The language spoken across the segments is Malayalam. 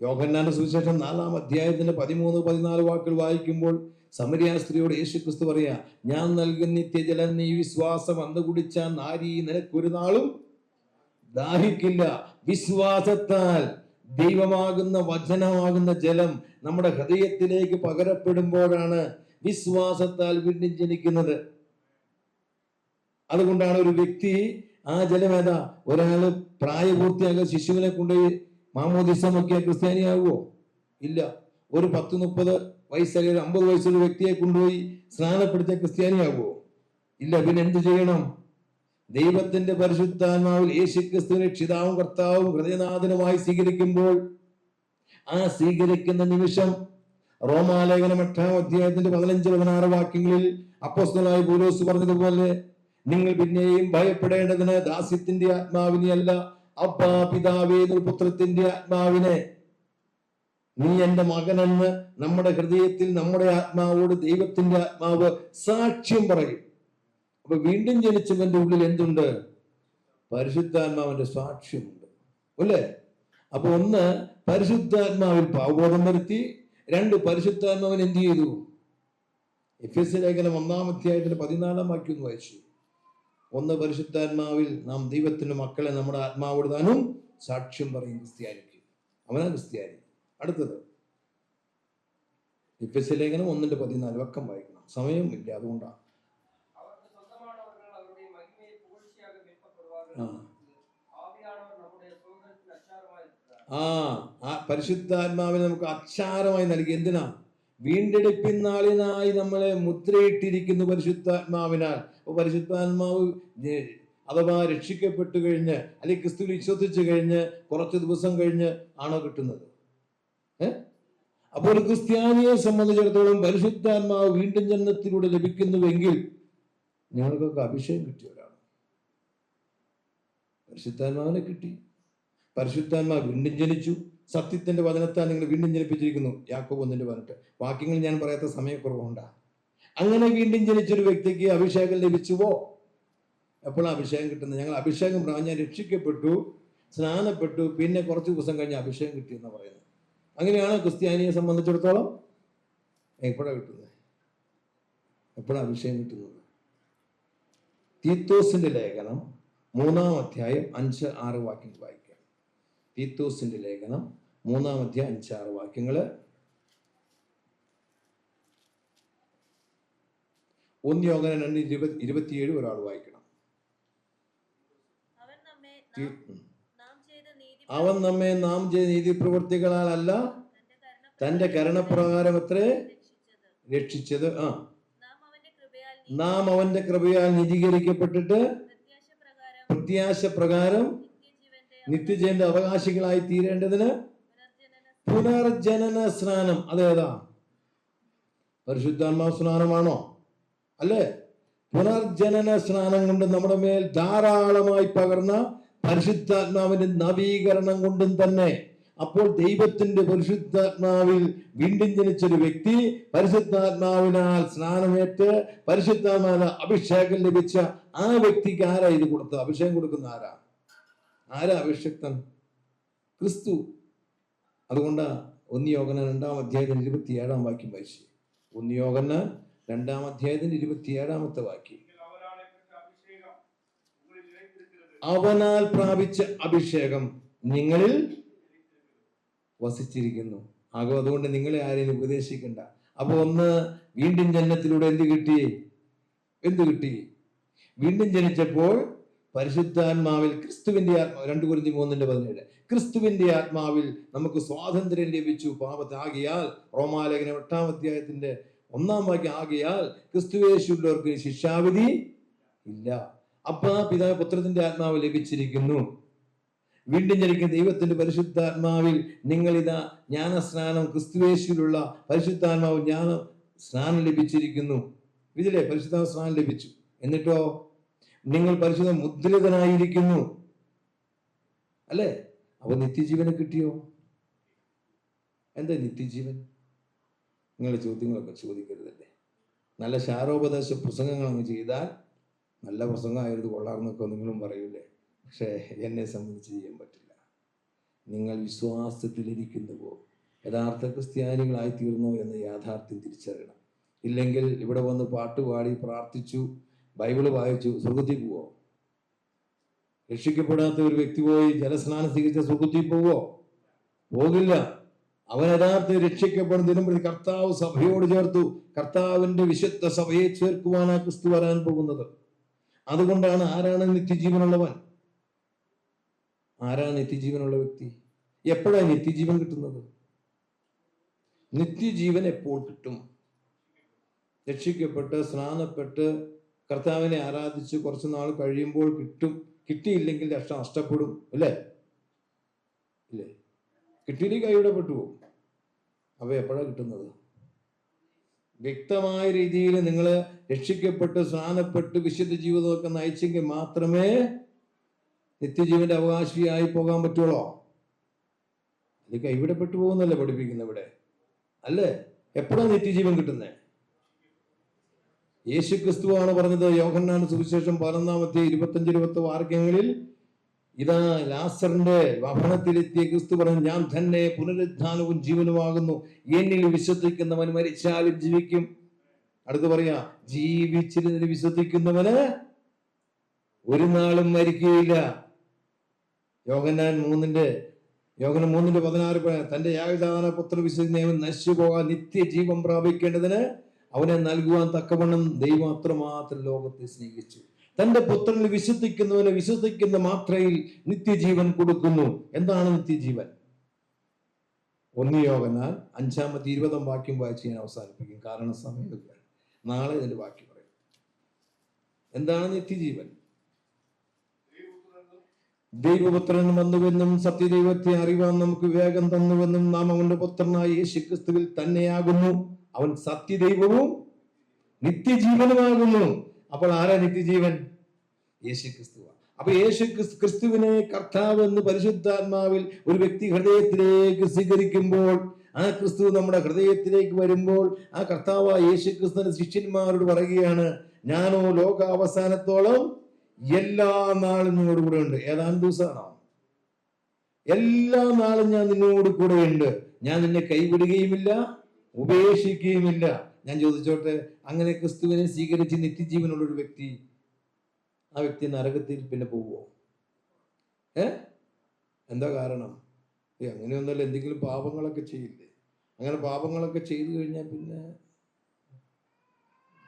യോഹന്നാന്റെ സുവിശേഷം നാലാം അധ്യായത്തിന്റെ പതിമൂന്ന് പതിനാല് വാക്കുകൾ വായിക്കുമ്പോൾ സമരിയാ സ്ത്രീയോട് യേശു ക്രിസ്തു പറയാ ഞാൻ നൽകുന്ന നിത്യജലം നീ വിശ്വാസം അന്ന് കുടിച്ച നാരി നിനക്കൊരു നാളും ദാഹിക്കില്ല. വിശ്വാസത്താൽ ദൈവമാകുന്ന വചനമാകുന്ന ജലം നമ്മുടെ ഹൃദയത്തിലേക്ക് പകരപ്പെടുമ്പോഴാണ് വിശ്വാസത്താൽ വീണ്ടും ജനിക്കുന്നത്. അതുകൊണ്ടാണ് ഒരു വ്യക്തി ആ ജലം ഏതാ? ഒരാൾ പ്രായപൂർത്തിയാകുന്ന ശിശുവിനെ കൊണ്ടുപോയി മാമോദിസമൊക്കെ ക്രിസ്ത്യാനിയാകുമോ ഇല്ല. ഒരു പത്ത് മുപ്പത് വയസ്സല്ല ഒരു അമ്പത് വയസ്സുള്ള വ്യക്തിയെ കൊണ്ടുപോയി സ്നാനപ്പെടുത്തിയ ക്രിസ്ത്യാനിയാകുമോ ഇല്ല. പിന്നെ എന്ത് ചെയ്യണം? ദൈവത്തിന്റെ പരിശുദ്ധാത്മാവിൽ യേശു ക്രിസ്തുവിനെ ക്ഷിതാവും കർത്താവും ഹൃദയനാഥനുമായി സ്വീകരിക്കുമ്പോൾ ആ സ്വീകരിക്കുന്ന നിമിഷം റോമാലേഖനം എട്ടാം അധ്യായത്തിന്റെ പതിനഞ്ച് പതിനാറ് വാക്യങ്ങളിൽ അപ്പോസ്തലനായ പൗലോസ് പറഞ്ഞതുപോലെ നിങ്ങൾ പിന്നെയും ഭയപ്പെടേണ്ടതിന് ദാസ്യത്തിന്റെ ആത്മാവിനെ അല്ല അപ്പാ പിതാവേ പുത്രത്തിന്റെ ആത്മാവിനെ. നീ എന്റെ മകനെന്ന് നമ്മുടെ ഹൃദയത്തിൽ നമ്മുടെ ആത്മാവോട് ദൈവത്തിന്റെ ആത്മാവ് സാക്ഷ്യം പറയും. അപ്പൊ വീണ്ടും ജനിച്ചവന്റെ ഉള്ളിൽ എന്തുണ്ട്? പരിശുദ്ധാത്മാവിന്റെ സാക്ഷ്യമുണ്ട്. അല്ലേ? അപ്പൊ ഒന്ന് പരിശുദ്ധാത്മാവിൽ പാവബോധം വരുത്തി. രണ്ട് പരിശുദ്ധാത്മാവിന് എന്ത് ചെയ്തു? എഫ് എസ് ലേഖനം ഒന്നാമത്തെ ആയിട്ട് പതിനാലാം വാക്യം വായിച്ചു. ഒന്ന് പരിശുദ്ധാത്മാവിൽ നാം ദൈവത്തിന് മക്കളെ നമ്മുടെ ആത്മാവോട് സാക്ഷ്യം പറയും ക്രിസ്ത്യാനിക്ക്. അവനാ ക്രിസ്ത്യാനി. അടുത്തത്. ലേഖനം ഒന്നിന്റെ പതിനാല് വക്കം വായിക്കണം. സമയം ഇല്ല അതുകൊണ്ടാണ് ആ. ആ പരിശുദ്ധാത്മാവിനെ നമുക്ക് അച്ചാരമായി നൽകി. എന്തിനാ? വീണ്ടെടുപ്പിനാളിനായി നമ്മളെ മുദ്രയിട്ടിരിക്കുന്നു പരിശുദ്ധാത്മാവിനാൽ. പരിശുദ്ധാത്മാവ് അഥവാ രക്ഷിക്കപ്പെട്ടു കഴിഞ്ഞ് അല്ലെങ്കിൽ ക്രിസ്തു വിശ്വസിച്ചു കഴിഞ്ഞ് കുറച്ച് ദിവസം കഴിഞ്ഞ് ആണോ കിട്ടുന്നത്? ഏഹ് അപ്പോൾ ഒരു ക്രിസ്ത്യാനിയെ സംബന്ധിച്ചിടത്തോളം പരിശുദ്ധാത്മാവ് വീണ്ടും ജന്മത്തിലൂടെ ലഭിക്കുന്നുവെങ്കിൽ ഞങ്ങൾക്കൊക്കെ അഭിഷേകം കിട്ടിയവരാണ്. പരിശുദ്ധാത്മാവിനെ കിട്ടി. പരിശുദ്ധാത്മാവ് വീണ്ടും ജനിച്ചു. സത്യത്തിന്റെ വചനത്താൽ നിങ്ങൾ വീണ്ടും ജനിപ്പിച്ചിരിക്കുന്നു. യാക്കോബ് ഒന്നിന്റെ പറഞ്ഞിട്ട് വാക്യങ്ങൾ ഞാൻ പറയാത്ത സമയക്കുറവുണ്ടാ. അങ്ങനെ വീണ്ടും ജനിച്ചൊരു വ്യക്തിക്ക് അഭിഷേകം ലഭിച്ചുവോ? എപ്പോഴാണ് അഭിഷേകം കിട്ടുന്നത്? ഞങ്ങൾ അഭിഷേകം പ്രാഞ്ഞ രക്ഷിക്കപ്പെട്ടു സ്നാനപ്പെട്ടു പിന്നെ കുറച്ച് ദിവസം കഴിഞ്ഞ് അഭിഷേകം കിട്ടി എന്ന് പറയുന്നത്. അങ്ങനെയാണ് ക്രിസ്ത്യാനിയെ സംബന്ധിച്ചിടത്തോളം എപ്പോഴാണ് കിട്ടുന്നത്? എപ്പോഴാണ് അഭിഷേകം കിട്ടുന്നത്? തീത്തോസിന്റെ ലേഖനം മൂന്നാം അധ്യായം അഞ്ച് ആറ് വാക്യങ്ങൾ വായിക്കാം. തീത്തോസിന്റെ ലേഖനം മൂന്നാമധ്യ അഞ്ചാറ് വാക്യങ്ങൾ ഒന്ന് യോഗന രണ്ട് ഇരുപത് ഇരുപത്തിയേഴ് ഒരാൾ വായിക്കണം. അവൻ നമ്മെ നാം- ചെയ്ത നീതി ചെയ്ത തന്റെ കരണപ്രകാരം അത്രേ രക്ഷിച്ചത്. ആ. നാം അവന്റെ കൃപയാൽ നീതീകരിക്കപ്പെട്ടിട്ട് പ്രത്യാശ പ്രകാരം നിത്യജയന്റെ അവകാശികളായി തീരേണ്ടതിന് പുനർജനന സ്നാനം. അതേതാ? പരിശുദ്ധാത്മാ സ്നാനമാണോ? അല്ലേ? പുനർജനന സ്നാനം കൊണ്ട് നമ്മുടെ മേൽ ധാരാളമായി പകർന്ന പരിശുദ്ധാത്മാവിന്റെ നവീകരണം കൊണ്ടും തന്നെ. അപ്പോൾ ദൈവത്തിന്റെ പരിശുദ്ധാത്മാവിൽ വീണ്ടും ജനിച്ചൊരു വ്യക്തി പരിശുദ്ധാത്മാവിനാൽ സ്നാനമേറ്റ് പരിശുദ്ധാത്മാവിന് അഭിഷേകം ലഭിച്ച ആ വ്യക്തിക്ക് ആരാ ഇത് കൊടുത്തത്? അഭിഷേകം കൊടുക്കുന്ന ആരാ? ആരാ അഭിഷിക്തൻ ക്രിസ്തു. അതുകൊണ്ട് ഒന്ന് രണ്ടാം അധ്യായത്തിന് ഇരുപത്തി ഏഴാം വാക്യം വായിച്ചു. ഒന്നിയോകന് രണ്ടാം അധ്യായത്തിന് ഇരുപത്തി ഏഴാമത്തെ വാക്യം. അവനാൽ പ്രാപിച്ച അഭിഷേകം നിങ്ങളിൽ വസിച്ചിരിക്കുന്നു. ആകോ അതുകൊണ്ട് നിങ്ങളെ ആരെയും ഉപദേശിക്കണ്ട. അപ്പൊ ഒന്ന് വീണ്ടും ജനനത്തിലൂടെ എന്ത് കിട്ടി? എന്ത് കിട്ടി? വീണ്ടും ജനിച്ചപ്പോൾ പരിശുദ്ധാത്മാവിൽ ക്രിസ്തുവിന്റെ ആത്മാവ് രണ്ടു കുരുതി മൂന്നിന്റെ പതിനേഴ്. ക്രിസ്തുവിന്റെ ആത്മാവിൽ നമുക്ക് സ്വാതന്ത്ര്യം ലഭിച്ചു. പാപത്താകിയാൽ റോമാലേഖന എട്ടാം അധ്യായത്തിന്റെ ഒന്നാം വാക്യം ആകിയാൽ ക്രിസ്തുവേശുള്ളവർക്ക് ശിക്ഷാവിധി ഇല്ല. അപ്പ പിതാ പുത്രത്തിന്റെ ആത്മാവ് ലഭിച്ചിരിക്കുന്നു. വീണ്ടും ജനിക്കുന്ന ദൈവത്തിന്റെ പരിശുദ്ധാത്മാവിൽ നിങ്ങൾ ഇതാ ജ്ഞാനസ്നാനം ക്രിസ്തുവേശുവിലുള്ള പരിശുദ്ധാത്മാവ് ജ്ഞാന സ്നാനം ലഭിച്ചിരിക്കുന്നു. ഇതിലെ പരിശുദ്ധ സ്നാനം ലഭിച്ചു. എന്നിട്ടോ? നിങ്ങൾ പരിശുദ്ധ മുദ്രിതനായിരിക്കുന്നു അല്ലേ? അവ നിത്യജീവനെ കിട്ടിയോ? എന്താ നിത്യജീവൻ? നിങ്ങളുടെ ചോദ്യങ്ങളൊക്കെ ചോദിക്കരുതല്ലേ. നല്ല ശാരോപദേശ പ്രസംഗങ്ങൾ അങ്ങ് ചെയ്താൽ നല്ല പ്രസംഗമായിരുന്നു കൊള്ളാർന്നൊക്കെ നിങ്ങളും പറയൂലേ. പക്ഷേ എന്നെ സംബന്ധിച്ച് ചെയ്യാൻ പറ്റില്ല. നിങ്ങൾ വിശ്വാസത്തിലിരിക്കുന്നുവോ? യഥാർത്ഥ ക്രിസ്ത്യാനികളായി തീർന്നോ എന്ന് യാഥാർത്ഥ്യം തിരിച്ചറിയണം. ഇല്ലെങ്കിൽ ഇവിടെ വന്ന് പാട്ടുപാടി പ്രാർത്ഥിച്ചു ബൈബിൾ വായിച്ചു സുഖത്തിൽ പോവോ? രക്ഷിക്കപ്പെടാത്ത ഒരു വ്യക്തി പോയി ജലസ്നാനം സ്വീകരിച്ച സുഖത്തിൽ പോവോ? പോകില്ല. അവൻ യഥാർത്ഥ രക്ഷിക്കപ്പെടുന്നതിനും പ്രതി കർത്താവ് സഭയോട് ചേർത്തു. കർത്താവിന്റെ വിശുദ്ധ സഭയെ ചേർക്കുവാനാണ് ക്രിസ്തു വരാൻ പോകുന്നത്. അതുകൊണ്ടാണ് ആരാണ് നിത്യജീവനുള്ളവൻ? ആരാണ് നിത്യജീവനുള്ള വ്യക്തി? എപ്പോഴാണ് നിത്യജീവൻ കിട്ടുന്നത്? നിത്യജീവൻ എപ്പോൾ കിട്ടും? രക്ഷിക്കപ്പെട്ട് സ്നാനപ്പെട്ട് കർത്താവിനെ ആരാധിച്ച് കുറച്ച് നാൾ കഴിയുമ്പോൾ കിട്ടും. കിട്ടിയില്ലെങ്കിൽ രക്ഷ നഷ്ടപ്പെടും. അല്ലേ? ഇല്ലേ? കിട്ടിയില്ലെങ്കിൽ കൈവിടപ്പെട്ടു പോകും. അവ എപ്പോഴാണ് കിട്ടുന്നത്? വ്യക്തമായ രീതിയിൽ നിങ്ങൾ രക്ഷിക്കപ്പെട്ട് സ്നാനപ്പെട്ട് വിശുദ്ധ ജീവിതമൊക്കെ നയിച്ചെങ്കിൽ മാത്രമേ നിത്യജീവന്റെ അവകാശിയായി പോകാൻ പറ്റുള്ളൂ? അത് കൈവിടപ്പെട്ടു പോകുന്നല്ലേ പഠിപ്പിക്കുന്ന ഇവിടെ അല്ലേ? എപ്പോഴാണ് നിത്യജീവൻ കിട്ടുന്നത് യേശു ക്രിസ്തുവാണ് പറഞ്ഞത്. യോഹന്നാൻ സുവിശേഷം പതിനൊന്നാമത്തെ ഇരുപത്തഞ്ച് ഇരുപത്തി വാർഗ്യങ്ങളിൽ ഇതാ ലാസറിന്റെ വഹനത്തിലെത്തിയ ക്രിസ്തു പറഞ്ഞു ഞാൻ തന്നെ പുനരുദ്ധാനവും ജീവനുമാകുന്നു. എന്നിൽ വിശ്വസിക്കുന്നവൻ മരിച്ചാലും ജീവിക്കും. അടുത്ത് പറയാ ജീവിച്ചിരുന്നതിന് വിശ്വസിക്കുന്നവന് ഒരു നാളും മരിക്കുകയില്ല. യോഗനാൻ മൂന്നിന്റെ യോഗന മൂന്നിന്റെ പതിനാറ് തന്റെ യാഗദാന പുത്ര വിശ്വസിക്കുന്നവൻ നശിച്ചു പോകാൻ നിത്യജീവൻ പ്രാപിക്കേണ്ടതിന് അവനെ നൽകുവാൻ തക്കവണ്ണം ദൈവം അത്രമാത്രം ലോകത്തെ സ്നേഹിച്ചു. തന്റെ പുത്രനിൽ വിശ്വസിക്കുന്നവനെ വിശ്വസിക്കുന്ന മാത്രയിൽ നിത്യജീവൻ കൊടുക്കുന്നു. എന്താണ് നിത്യജീവൻ? ഒന്ന് യോഗനാൽ അഞ്ചാമത്തെ ഇരുപതാം വാക്യം വായിച്ച് ഞാൻ അവസാനിപ്പിക്കും. കാരണം സമയമൊക്കെ നാളെ ഇതിന്റെ ബാക്കി പറയും. എന്താണ് നിത്യജീവൻ? ദൈവപുത്രൻ വന്നുവെന്നും സത്യദൈവത്തെ അറിവാൻ നമുക്ക് വേഗം തന്നുവെന്നും നാം അവന്റെ പുത്രനായ യേശു ക്രിസ്തുവിൽ തന്നെയാകുന്നു. അവൻ സത്യദൈവവും നിത്യജീവനുമാകുന്നു. അപ്പോൾ ആരാ നിത്യജീവൻ? യേശു ക്രിസ്തുവാണ് അപ്പൊ യേശു ക്രിസ്തുവിനെ കർത്താവ് എന്ന് പരിശുദ്ധാത്മാവിൽ ഒരു വ്യക്തി ഹൃദയത്തിലേക്ക് സ്വീകരിക്കുമ്പോൾ ആ ക്രിസ്തു നമ്മുടെ ഹൃദയത്തിലേക്ക് വരുമ്പോൾ ആ കർത്താവ് യേശു ക്രിസ്തുവിന്റെ ശിഷ്യന്മാരോട് പറയുകയാണ് ഞാനോ ലോക അവസാനത്തോളം എല്ലാ നാളും നിന്നോട് കൂടെ ഉണ്ട്. ഏതാനും ദിവസമാണോ? എല്ലാ നാളും ഞാൻ നിന്നോട് കൂടെ ഉണ്ട്. ഞാൻ നിന്നെ കൈവിടുകയുമില്ല. ഉപേക്ഷിക്കുകയുമില്ല. ഞാൻ ചോദിച്ചോട്ടെ അങ്ങനെ ക്രിസ്തുവിനെ സ്വീകരിച്ച് നിത്യജീവനുള്ള ഒരു വ്യക്തി ആ വ്യക്തി നരകത്തിൽ പിന്നെ പോവോ ഏ? എന്താ കാരണം? ഏ അങ്ങനെയൊന്നുമല്ല എന്തെങ്കിലും പാപങ്ങളൊക്കെ ചെയ്യില്ലേ? അങ്ങനെ പാപങ്ങളൊക്കെ ചെയ്തു കഴിഞ്ഞാൽ പിന്നെ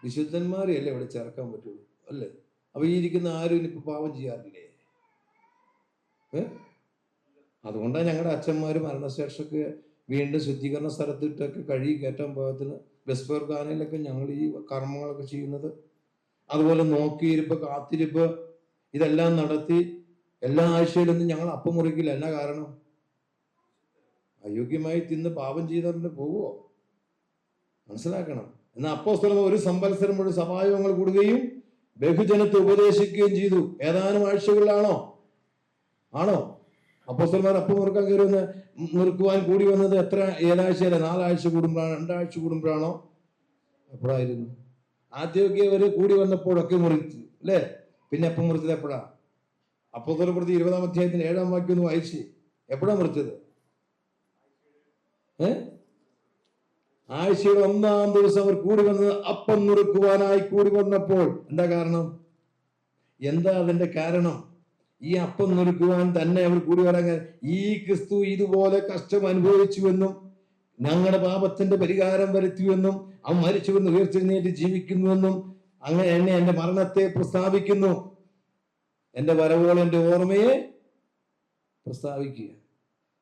വിശുദ്ധന്മാരെയല്ലേ ഇവിടെ ചേർക്കാൻ പറ്റുള്ളൂ അല്ലേ? അപ്പൊ ഈ ഇരിക്കുന്ന ആരും ഇനിയിപ്പോ പാപം ചെയ്യാറില്ലേ? ഏ? അതുകൊണ്ടാണ് ഞങ്ങളുടെ അച്ഛന്മാര് മരണശേഷമൊക്കെ വീണ്ടും ശുദ്ധീകരണ സ്ഥലത്തിട്ടൊക്കെ കഴുകി കയറ്റാൻ പാകത്തിന് ബസ്പേർഖാനയിലൊക്കെ ഞങ്ങൾ ഈ കർമ്മങ്ങളൊക്കെ ചെയ്യുന്നത്. അതുപോലെ നോക്കിയിരിപ്പ് കാത്തിരിപ്പ് ഇതെല്ലാം നടത്തി എല്ലാ ആഴ്ചയിലൊന്നും ഞങ്ങൾ അപ്പം മുറിക്കില്ല എന്നാ കാരണം? അയോഗ്യമായി തിന്ന് പാപം ചെയ്തവരുടെ പോവോ മനസ്സിലാക്കണം. എന്നാൽ അപ്പോ സ്ഥലം ഒരു സംവത്സരം മുഴുവൻ സഭായോഗങ്ങൾ കൂടുകയും ബഹുജനത്തെ ഉപദേശിക്കുകയും ചെയ്തു. ഏതാനും ആഴ്ചകളിലാണോ? ആണോ? അപ്പോസ്തലന്മാർ അപ്പം കയറി വന്ന് നിൽക്കുവാൻ കൂടി വന്നത് എത്ര? ഏഴാഴ്ചയല്ല? നാലാഴ്ച കൂടുമ്പോഴാണ് രണ്ടാഴ്ച കൂടുമ്പോഴാണോ? എപ്പോഴായിരുന്നു? ആദ്യമൊക്കെ അവർ കൂടി വന്നപ്പോഴൊക്കെ മുറിച്ചു അല്ലേ? പിന്നെ അപ്പം മുറിച്ചത് എപ്പോഴാ? അപ്പോസ്തല പ്രതി ഇരുപതാം അധ്യായത്തിന് ഏഴാം വാക്യം ഒന്ന് വായിച്ച്. എപ്പോഴാ മുറിച്ചത്? ഏ? ആഴ്ചയുടെ ഒന്നാം ദിവസം അവർ കൂടി വന്നത് അപ്പം നുറുക്കുവാനായി കൂടി വന്നപ്പോൾ. എന്താ കാരണം? എന്താ അതിന്റെ കാരണം? ഈ അപ്പം നൽകുവാൻ തന്നെ അവർ കൂടി വരാൻ ഈ ക്രിസ്തു ഇതുപോലെ കഷ്ടം അനുഭവിച്ചുവെന്നും ഞങ്ങളുടെ പാപത്തിന്റെ പരിഹാരം വരുത്തിയെന്നും അവൻ മരിച്ചുവെന്ന് ഉയർത്തെഴുന്നേറ്റ് ജീവിക്കുന്നുവെന്നും അങ്ങനെ എന്നെ എന്റെ മരണത്തെ പ്രസ്താവിക്കുന്നു. എന്റെ വരവോളം എന്റെ ഓർമ്മയെ പ്രസ്താവിക്കുക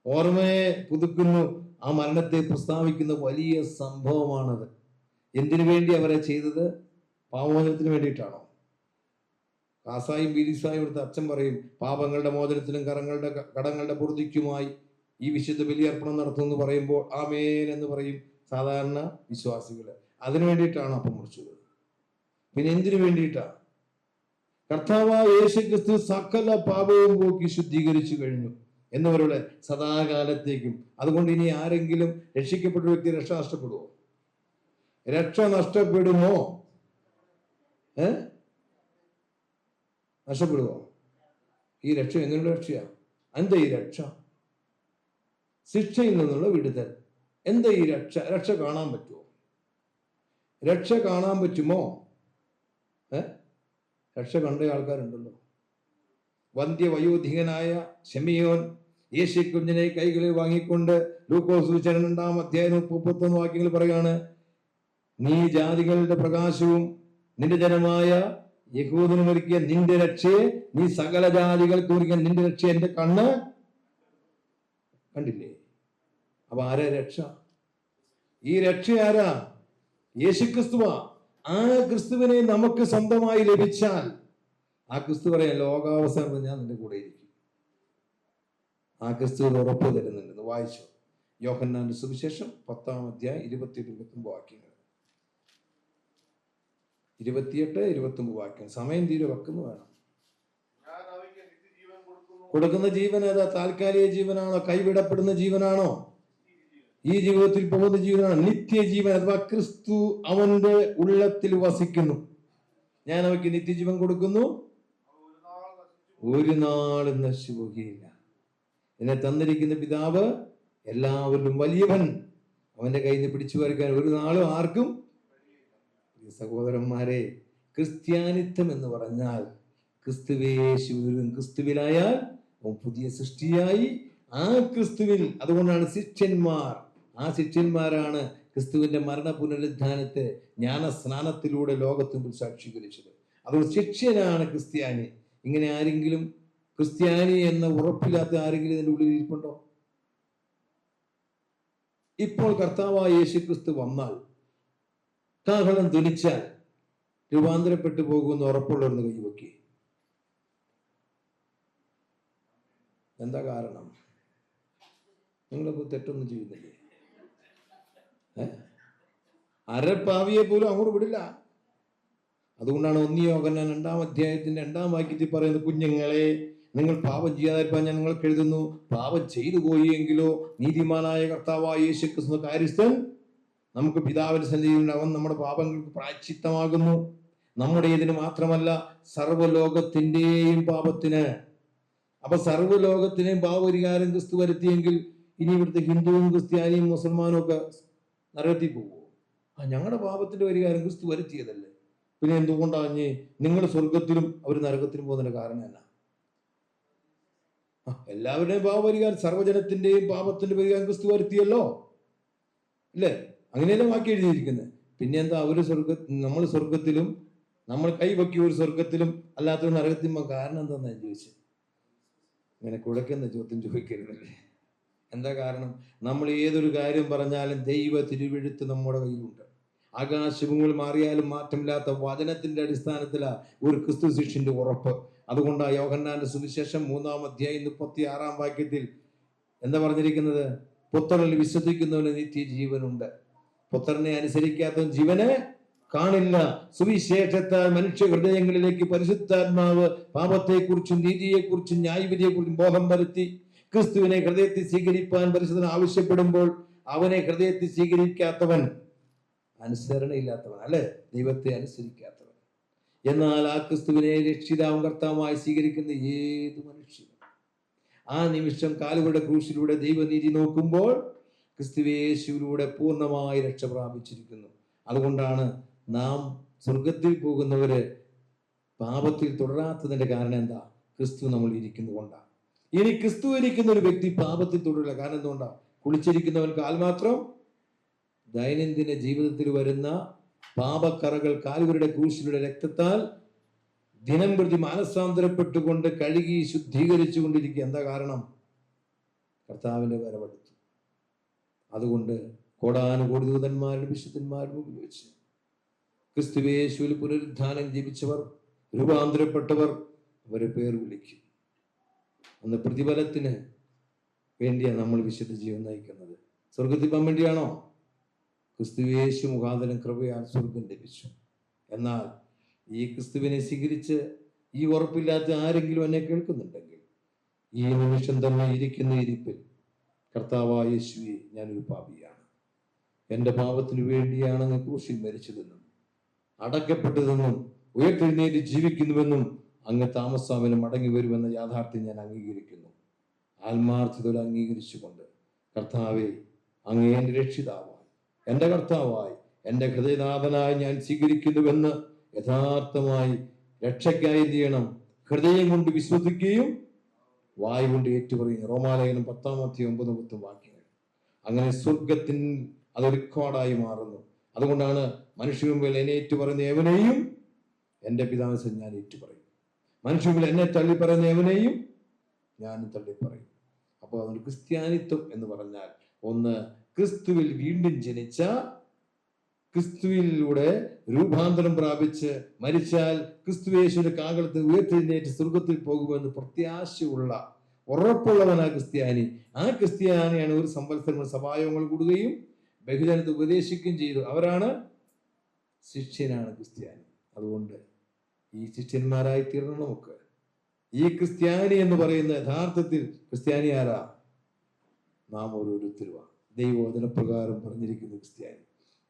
ഓർമ്മയെ പുതുക്കുന്നു. ആ മരണത്തെ പ്രസ്താവിക്കുന്ന വലിയ സംഭവമാണത്. എന്തിനു വേണ്ടി അവരെ ചെയ്തത്? പാവോചനത്തിന് വേണ്ടിയിട്ടാണോ? കാസായും ബീരിസായും ഇവിടുത്തെ അച്ഛൻ പറയും പാപങ്ങളുടെ മോചനത്തിനും കരങ്ങളുടെ കടങ്ങളുടെ പൂർത്തിക്കുമായി ഈ വിശുദ്ധ ബലിയർപ്പണം നടത്തുമെന്ന് പറയുമ്പോൾ ആമേൻ എന്ന് പറയും സാധാരണ വിശ്വാസികൾ അതിനു വേണ്ടിയിട്ടാണ് അപ്പം മുറിച്ചത്. പിന്നെ എന്തിനു വേണ്ടിയിട്ടാ കർത്താവായ യേശു ക്രിസ്തു സകല പാപവും പോക്കി ശുദ്ധീകരിച്ചു കഴിഞ്ഞു എന്നവരുടെ സദാകാലത്തേക്കും. അതുകൊണ്ട് ഇനി ആരെങ്കിലും രക്ഷിക്കപ്പെട്ട വ്യക്തി രക്ഷ നഷ്ടപ്പെടുമോ രക്ഷ നഷ്ടപ്പെടുമോ? ഏ? നഷ്ടപ്പെടുമോ ഈ രക്ഷ എങ്ങനെയുള്ള രക്ഷയാ? എന്താ ഈ രക്ഷ? ശിക്ഷയിൽ നിന്നുള്ള വിടുതൽ. എന്താ ഈ രക്ഷ? രക്ഷ കാണാൻ പറ്റുമോ രക്ഷ കാണാൻ പറ്റുമോ? ഏ? രക്ഷ കണ്ട ആൾക്കാരുണ്ടല്ലോ. വന്ധ്യവയോധികനായ ഷെമിയോൻ യേശു കുഞ്ഞിനെ കൈകളിൽ വാങ്ങിക്കൊണ്ട് ലൂക്കോസ് രണ്ടാം അധ്യായം മുപ്പത്തൊന്ന് വാക്യങ്ങൾ പറയാണ് നീ ജാതികളുടെ പ്രകാശവും നിന്റെ ജനമായ യഹൂദനും ഒരുക്കിയ നിന്റെ രക്ഷയെ നീ സകല ജാതികൾക്ക് ഒരുക്കിയ നിന്റെ രക്ഷയെ എന്റെ കണ്ണ് കണ്ടില്ലേ? അപ്പൊ ആരാ രക്ഷ? ഈ രക്ഷ ആരാ? യേശുക്രിസ്തുവാ. ആ ക്രിസ്തുവിനെ നമുക്ക് സ്വന്തമായി ലഭിച്ചാൽ ആ ക്രിസ്തു പറയാൻ ലോകാവസാനം ഞാൻ നിന്റെ കൂടെ ഇരിക്കും. ആ ക്രിസ്തു ഉറപ്പ് തരുന്നുണ്ടെന്ന് വായിച്ചു. യോഹന്നാന്റെ സുവിശേഷം പത്താം അധ്യായം ഇരുപത്തി ഇരുപത്തൊമ്പത് വാക്യങ്ങൾ. ഇരുപത്തിയെട്ട് ഇരുപത്തൊമ്പത് വാക്യം. സമയം തീരെ വെക്കുന്നു വേണം. കൊടുക്കുന്നു. ജീവൻ ഏതാ? താൽക്കാലിക ജീവനാണോ? കൈവിടപ്പെടുന്ന ജീവനാണോ? ഈ ജീവിതത്തിൽ പോകുന്ന ജീവനാണ്. നിത്യജീവൻ അഥവാ ക്രിസ്തു അവന്റെ ഉള്ളത്തിൽ വസിക്കുന്നു. ഞാൻ അവയ്ക്ക് നിത്യജീവൻ കൊടുക്കുന്നു. ഒരു നാൾ നശിച്ചു പോകുകയില്ല എന്നെ തന്നിരിക്കുന്ന പിതാവ് എല്ലാവരിലും വലിയവൻ. അവന്റെ കയ്യിൽ നിന്ന് പിടിച്ചു വരയ്ക്കാൻ ഒരു നാളും ആർക്കും സഹോദരന്മാരെ ക്രിസ്ത്യാനിത്വം എന്ന് പറഞ്ഞാൽ ക്രിസ്തുവേശുവിലും ക്രിസ്തുവിലായാൽ പുതിയ സൃഷ്ടിയായി. ആ ക്രിസ്തുവിൽ അതുകൊണ്ടാണ് ശിഷ്യന്മാർ ആ ശിഷ്യന്മാരാണ് ക്രിസ്തുവിന്റെ മരണ പുനരുദ്ധാനത്തെ ജ്ഞാന സ്നാനത്തിലൂടെ ലോകത്തിന് സാക്ഷീകരിച്ചത്. അതുകൊണ്ട് ശിഷ്യനാണ് ക്രിസ്ത്യാനി. ഇങ്ങനെ ആരെങ്കിലും ക്രിസ്ത്യാനി എന്ന ഉറപ്പില്ലാത്ത ആരെങ്കിലും ഇതിന്റെ ഉള്ളിൽ ഇരിപ്പുണ്ടോ? ഇപ്പോൾ കർത്താവായ യേശു ക്രിസ്തു വന്നാൽ കാഹളം ധനിച്ചാൽ രൂപാന്തരപ്പെട്ടു പോകുമെന്ന് ഉറപ്പുള്ളവരെന്ന് കൈവക്കി എന്താ കാരണം? നിങ്ങളിപ്പോ തെറ്റൊന്നും ചെയ്യുന്നില്ലേ? അരപ്പാവിയെ പോലും അങ്ങോട്ട് വിടില്ല. അതുകൊണ്ടാണ് ഒന്നിയോഗന രണ്ടാം അധ്യായത്തിന്റെ രണ്ടാം വാക്യത്തിൽ പറയുന്നത് കുഞ്ഞുങ്ങളെ നിങ്ങൾ പാപം ചെയ്യാതിരിക്കാൻ ഞാൻ നിങ്ങൾക്ക് എഴുതുന്നു പാപം ചെയ്തു പോയി എങ്കിലോ നീതിമാനായ കർത്താവായ യേശു ക്രിസ്തു കാര്യസ്ഥൻ നമുക്ക് പിതാവിന്റെ സന്നിധിയിൽ അവൻ നമ്മുടെ പാപങ്ങൾക്ക് പ്രായച്ചിത്തമാകുന്നു. നമ്മുടെ ഇതിന് മാത്രമല്ല സർവലോകത്തിന്റെയും പാപത്തിന്. അപ്പൊ സർവലോകത്തിനെയും പാപപരിഹാരം ക്രിസ്തു വരുത്തിയെങ്കിൽ ഇനി ഇവിടുത്തെ ഹിന്ദുവും ക്രിസ്ത്യാനിയും മുസൽമാനും ഒക്കെ നരകത്തിൽ പോകുമോ ആ ഞങ്ങളുടെ പാപത്തിന്റെ പരിഹാരം ക്രിസ്തു വരുത്തിയതല്ലേ? പിന്നെ എന്തുകൊണ്ടാണ് നിങ്ങൾ സ്വർഗത്തിലും അവർ നരകത്തിലും പോകുന്നതിന്റെ കാരണം എന്നാ? എല്ലാവരുടെയും പാപപരിഹാരം സർവജനത്തിന്റെയും പാപത്തിന്റെ പരിഹാരം ക്രിസ്തു വരുത്തിയല്ലോ. അല്ലേ? അങ്ങനെയല്ലേ വാക്കി എഴുതിയിരിക്കുന്നത്? പിന്നെ എന്താ അവർ സ്വർഗ നമ്മൾ സ്വർഗത്തിലും നമ്മൾ കൈവക്കി ഒരു സ്വർഗത്തിലും അല്ലാത്തൊരു നരകത്തിന്മ കാരണം എന്താന്ന് ഞാൻ ചോദിച്ചു? ഇങ്ങനെ കുഴക്കുന്ന ചോദ്യം ചോദിക്കരുതല്ലേ? എന്താ കാരണം? നമ്മൾ ഏതൊരു കാര്യം പറഞ്ഞാലും ദൈവ തിരുവെഴുത്ത് നമ്മുടെ കയ്യിലുണ്ട്. ആകാശഭൂമികൾ മാറിയാലും മാറ്റമില്ലാത്ത വചനത്തിന്റെ അടിസ്ഥാനത്തിലാ ഒരു ക്രിസ്തു ശിഷ്യന്റെ ഉറപ്പ്. അതുകൊണ്ടാണ് യോഹന്നാന്റെ സുവിശേഷം മൂന്നാം അധ്യായം മുപ്പത്തി ആറാം വാക്യത്തിൽ എന്താ പറഞ്ഞിരിക്കുന്നത്? പുത്രനിൽ വിശ്വസിക്കുന്നവന് നിത്യജീവനുണ്ട്. പുത്രനെ അനുസരിക്കാത്ത ജീവന് കാണില്ല. സുവിശേഷത്താൽ മനുഷ്യ ഹൃദയങ്ങളിലേക്ക് പരിശുദ്ധാത്മാവ് പാപത്തെക്കുറിച്ചും നീതിയെക്കുറിച്ചും ന്യായവിധിയെക്കുറിച്ചും ബോധം വരുത്തി. ക്രിസ്തുവിനെ ഹൃദയത്തിൽ സ്വീകരിപ്പാൻ പരിശുദ്ധൻ ആവശ്യപ്പെടുമ്പോൾ അവനെ ഹൃദയത്തിൽ സ്വീകരിക്കാത്തവൻ അനുസരണയില്ലാത്തവൻ അല്ലെ? ദൈവത്തെ അനുസരിക്കാത്തവൻ. എന്നാൽ ആ ക്രിസ്തുവിനെ രക്ഷിതാവും കർത്താവുമായി സ്വീകരിക്കുന്ന ഏത് മനുഷ്യനും ആ നിമിഷം കാലുകളുടെ ക്രൂശിലൂടെ ദൈവനീതി നോക്കുമ്പോൾ ക്രിസ്തുവേശുവിലൂടെ പൂർണമായി രക്ഷ പ്രാപിച്ചിരിക്കുന്നു. അതുകൊണ്ടാണ് നാം സ്വർഗത്തിൽ പോകുന്നവര് പാപത്തിൽ തുടരാത്തതിന്റെ കാരണം എന്താ? ക്രിസ്തു നമ്മൾ ഇരിക്കുന്നു കൊണ്ടാണ് ഇനി ക്രിസ്തു ഇരിക്കുന്ന ഒരു വ്യക്തി പാപത്തിൽ തുടരില്ല. കാരണം എന്തുകൊണ്ടാണ് കുളിച്ചിരിക്കുന്നവൻ കാൽ മാത്രം ദൈനംദിന ജീവിതത്തിൽ വരുന്ന പാപക്കറകൾ കാലുകരുടെ ക്രൂശിലുള്ള രക്തത്താൽ ദിനം പ്രതി മാനസാന്തരപ്പെട്ടുകൊണ്ട് കഴുകി ശുദ്ധീകരിച്ചു കൊണ്ടിരിക്കുക എന്താ കാരണം? കർത്താവിന്റെ വരവെടുത്തു അതുകൊണ്ട് കോടാനുകോടി ദൂതന്മാരുടെ വിശുദ്ധന്മാരുടെ മുമ്പിൽ വെച്ച് ക്രിസ്തുവേശുവിൽ പുനരുദ്ധാനം ജപിച്ചവർ രൂപാന്തരപ്പെട്ടവർ അവരെ പേർ വിളിക്കും. അന്ന് പ്രതിഫലത്തിന് വേണ്ടിയാണ് നമ്മൾ വിശുദ്ധ ജീവൻ നയിക്കുന്നത്. സ്വർഗത്തിൽ പോകാൻ വേണ്ടിയാണോ? ക്രിസ്തുവേശു മുഖാന്തരം കൃപയാൽ സ്വർഗം ലഭിച്ചു. എന്നാൽ ഈ ക്രിസ്തുവിനെ സ്വീകരിച്ച് ഈ ഉറപ്പില്ലാത്ത ആരെങ്കിലും എന്നെ കേൾക്കുന്നുണ്ടെങ്കിൽ ഈ നിമിഷം തന്നെ ഇരിക്കുന്ന ഇരിപ്പിൽ കർത്താവായ യേശുവെ ഞാനൊരു പാപിയാണ്. എന്റെ പാപത്തിനു വേണ്ടിയാണ് അങ്ങ് ക്രൂശിൽ മരിച്ചതെന്നും അടക്കപ്പെട്ടതെന്നും ഉയർത്തെഴുന്നേറ്റ് ജീവിക്കുന്നുവെന്നും അങ്ങ് താമസാവിന് മടങ്ങി വരുമെന്ന യാഥാർത്ഥ്യം ഞാൻ അംഗീകരിക്കുന്നു. ആത്മാർത്ഥതയോടെ അംഗീകരിച്ചുകൊണ്ട് കർത്താവെ അങ്ങ് എന്റെ രക്ഷിതാവായി എന്റെ കർത്താവായി എന്റെ ഹൃദയനാഥനായി ഞാൻ സ്വീകരിക്കുന്നുവെന്ന് യഥാർത്ഥമായി രക്ഷയ്ക്കായി ചെയ്യണം? ഹൃദയം കൊണ്ട് വിശ്വസിക്കുകയും വായു കൊണ്ട് റോമാലയനും റോമാലയനം പത്താമത്തെ ഒമ്പത് പത്തും വാക്യങ്ങൾ. അങ്ങനെ സ്വർഗത്തിൻ അത് റിക്കോർഡായി മാറുന്നു. അതുകൊണ്ടാണ് മനുഷ്യ മുമ്പിൽ എന്നെ ഏറ്റുപറയുന്ന എവനെയും എന്റെ പിതാവിനെ ഞാൻ ഏറ്റുപറയും. മനുഷ്യ മുമ്പിൽ എന്നെ തള്ളി പറയുന്ന ഏവനെയും ഞാനും അപ്പോൾ അതുകൊണ്ട് ക്രിസ്ത്യാനിത്വം എന്ന് പറഞ്ഞാൽ ഒന്ന് ക്രിസ്തുവിൽ വീണ്ടും ജനിച്ച ക്രിസ്തുവിലൂടെ രൂപാന്തരം പ്രാപിച്ച് മരിച്ചാൽ ക്രിസ്തുവേശുവിന്റെ കാകളത്ത് ഉയർത്തെഴുന്നേറ്റ് സ്വർഗത്തിൽ പോകുമെന്ന് പ്രത്യാശയുള്ള ഉറപ്പുള്ളവനാ ക്രിസ്ത്യാനി. ആ ക്രിസ്ത്യാനിയാണ് ഒരു സംവത്സരം സഭായോഗങ്ങൾ കൂടുകയും ബഹുജനത്തെ ഉപദേശിക്കുകയും ചെയ്തു. അവരാണ് ശിഷ്യനാണ് ക്രിസ്ത്യാനി. അതുകൊണ്ട് ഈ ശിഷ്യന്മാരായി തീരണം നമുക്ക്. ഈ ക്രിസ്ത്യാനി എന്ന് പറയുന്ന യഥാർത്ഥത്തിൽ ക്രിസ്ത്യാനി ആരാ നാം ഓരോരുത്തരുമാണ് ദൈവോധന പ്രകാരം പറഞ്ഞിരിക്കുന്ന ക്രിസ്ത്യാനി.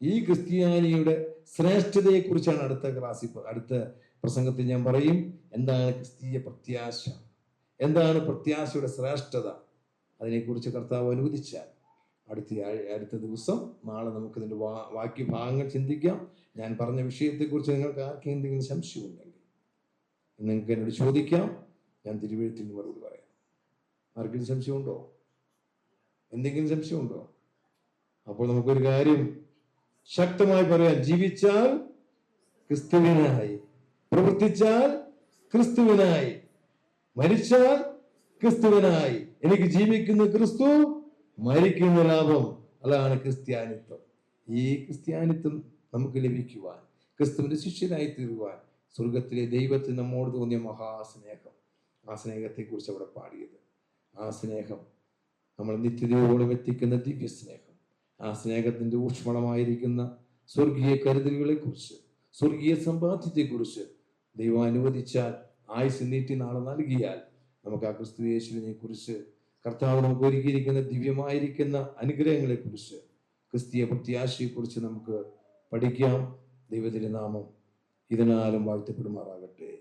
ഈ ക്രിസ്ത്യാനിയുടെ ശ്രേഷ്ഠതയെ കുറിച്ചാണ് അടുത്ത ക്ലാസ്സിൽ അടുത്ത പ്രസംഗത്തിൽ ഞാൻ പറയും എന്താണ് ക്രിസ്തീയ പ്രത്യാശ? എന്താണ് പ്രത്യാശയുടെ ശ്രേഷ്ഠത? അതിനെക്കുറിച്ച് കർത്താവ് അനുവദിച്ചാൽ അടുത്ത അടുത്ത ദിവസം നാളെ നമുക്ക് ഇതിന്റെ വാ ബാക്കി ഭാഗങ്ങൾ ചിന്തിക്കാം. ഞാൻ പറഞ്ഞ വിഷയത്തെക്കുറിച്ച് നിങ്ങൾക്ക് ആർക്കും എന്തെങ്കിലും സംശയമുണ്ടെങ്കിൽ നിങ്ങൾക്ക് എന്നോട് ചോദിക്കാം. ഞാൻ തിരുവഴുത്തിൽ മറുപടി പറയാം. ആർക്കെങ്കിലും സംശയമുണ്ടോ? എന്തെങ്കിലും സംശയമുണ്ടോ? അപ്പോൾ നമുക്കൊരു കാര്യം ശക്തമായി പറയാം ജീവിച്ചാൽ ക്രിസ്തുവിനായി. പ്രവർത്തിച്ചാൽ ക്രിസ്തുവിനായി. മരിച്ചാൽ ക്രിസ്തുവിനായി. എനിക്ക് ജീവിക്കുന്ന ക്രിസ്തു മരിക്കുന്ന ലാഭം. അതാണ് ക്രിസ്ത്യാനിത്വം. ഈ ക്രിസ്ത്യാനിത്വം നമുക്ക് ലഭിക്കുവാൻ ക്രിസ്തുവിന്റെ ശിഷ്യനായി തീരുവാൻ സ്വർഗത്തിലെ ദൈവത്തിന് നമ്മോട് തോന്നിയ മഹാസ്നേഹം. ആ സ്നേഹത്തെക്കുറിച്ച് അവിടെ പാടിയത്. ആ സ്നേഹം നമ്മൾ നിത്യതയോളം എത്തിക്കുന്ന ദിവ്യ സ്നേഹം ആ സ്നേഹത്തിന്റെ ഊഷ്മളമായിരിക്കുന്ന സ്വർഗീയ കരുതലുകളെ കുറിച്ച് സ്വർഗീയ സമ്പാദ്യത്തെക്കുറിച്ച് ദൈവം അനുവദിച്ചാൽ ആയുസ് നീട്ടി നാളെ നൽകിയാൽ നമുക്ക് ആ ക്രിസ്തു യേശുവിനെ കുറിച്ച് കർത്താവ് നമുക്ക് ഒരുക്കിയിരിക്കുന്ന ദിവ്യമായിരിക്കുന്ന അനുഗ്രഹങ്ങളെക്കുറിച്ച് ക്രിസ്തീയ പ്രത്യാശയെ കുറിച്ച് നമുക്ക് പഠിക്കാം. ദൈവത്തിന്റെ നാമം ഇതിനാലും വാഴ്ത്തപ്പെടുമാറാകട്ടെ.